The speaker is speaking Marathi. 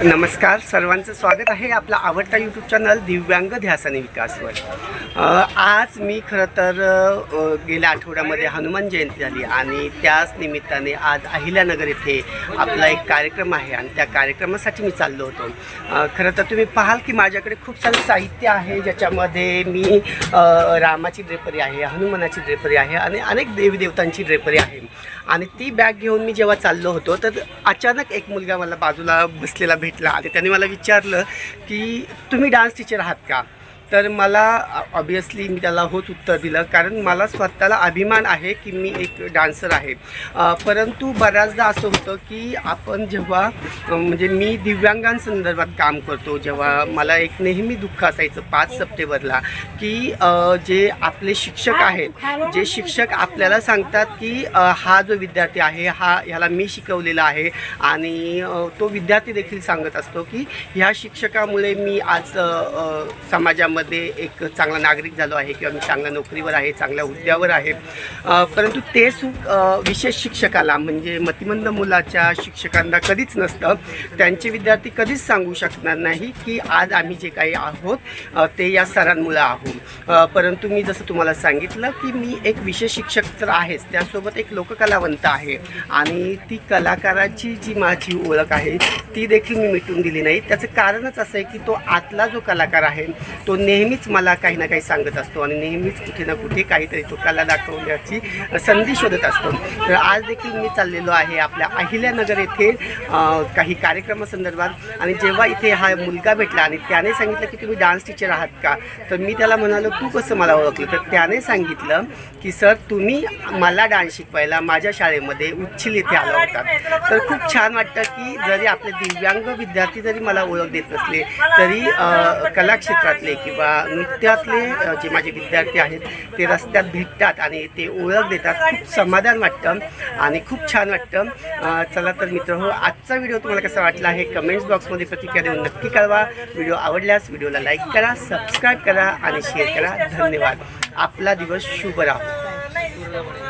नमस्कार सर्वांचं स्वागत आहे आपला आवडता यूट्यूब चॅनल दिव्यांग ध्यास आणि विकासवर आज मी खरं तर गेल्या आठवड्यामध्ये हनुमान जयंती झाली आणि त्याच निमित्ताने आज अहिल्यानगर येथे आपला एक कार्यक्रम आहे आणि त्या कार्यक्रमासाठी मी चाललो होतो. खरं तर तुम्ही पाहाल की माझ्याकडे खूप सारं साहित्य आहे ज्याच्यामध्ये मी रामाची ड्रेपरी आहे हनुमानाची ड्रेपरी आहे आणि अनेक देवीदेवतांची ड्रेपरी आहे. आणि ती बॅग घेऊन मी जेव्हा चाललो होतो तर अचानक एक मुलगा मला बाजूला बसलेला भेटला. आणि त्याने मला विचारलं की तुम्ही डान्स टीचर आहात का? तर मला ऑबियसली मी त्याला होच उत्तर दिलं. कारण मला स्वतःला अभिमान आहे की मी एक डान्सर आहे. परंतु बऱ्याचदा असं होतं की आपण जेव्हा म्हणजे मी दिव्यांगांसंदर्भात काम करतो जेव्हा मला एक नेहमी दुःख असायचं पाच सप्टेंबरला की जे आपले शिक्षक आहेत जे शिक्षक आपल्याला सांगतात की हा जो विद्यार्थी आहे हा ह्याला मी शिकवलेला आहे आणि तो विद्यार्थी देखील सांगत असतो की ह्या शिक्षकामुळे मी आज अ, समाजामध्ये एक चांगला नागरिक झालो आहे किंवा मी चांगल्या नोकरीवर आहे चांगल्या हुद्द्यावर आहे. परंतु ते सुख विशेष शिक्षकाला म्हणजे मतिमंद मुलाच्या शिक्षकांना कधीच नसतं. त्यांचे विद्यार्थी कधीच सांगू शकणार नाही की आज आम्ही जे काही आहोत ते या सरांमुळं आहोत. परंतु मी जसं तुम्हाला सांगितलं की मी एक विशेष शिक्षक तर आहेच. त्यासोबत एक लोककलावंत आहे आणि ती कलाकाराची जी माझी ओळख आहे ती देखील मी मिटून दिली नाही. त्याचं कारणच असं आहे की तो आतला जो कलाकार आहे तो नेहमीच मला काही ना काही सांगत असतो आणि नेहमीच कुठे ना कुठे काहीतरी तो कला दाखवण्याची संधी शोधत असतो. तर आज देखील मी चाललेलो आहे आपल्या अहिल्यानगर येथे काही कार्यक्रमासंदर्भात. आणि जेव्हा इथे हा मुलगा भेटला आणि त्याने सांगितलं की तुम्ही डान्स टीचर आहात का? तर मी त्याला म्हणालो तू कसं मला ओळखलं? तर त्याने सांगितलं की सर तुम्ही मला डान्स शिकवायला माझ्या शाळेमध्ये उच्छिल येथे आला होता. तर खूप छान वाटतं की जरी आपले दिव्यांग विद्यार्थी जरी मला ओळख देत नसले तरी कलाक्षेत्रातले कला क्षेत्रातले किंवा नृत्यातले जे माझे विद्यार्थी आहेत ते रस्त्यात भेटतात आणि ते ओळख देतात. खूप समाधान वाटतं आणि खूप छान वाटतं. चला तर मित्र हो आजचा व्हिडिओ तुम्हाला कसा वाटला हे कमेंट्स बॉक्समध्ये प्रतिक्रिया देऊन नक्की कळवा. व्हिडिओ आवडल्यास व्हिडिओला लाईक करा सबस्क्राईब करा आणि शेअर करा. धन्यवाद. आपला दिवस शुभ राहो.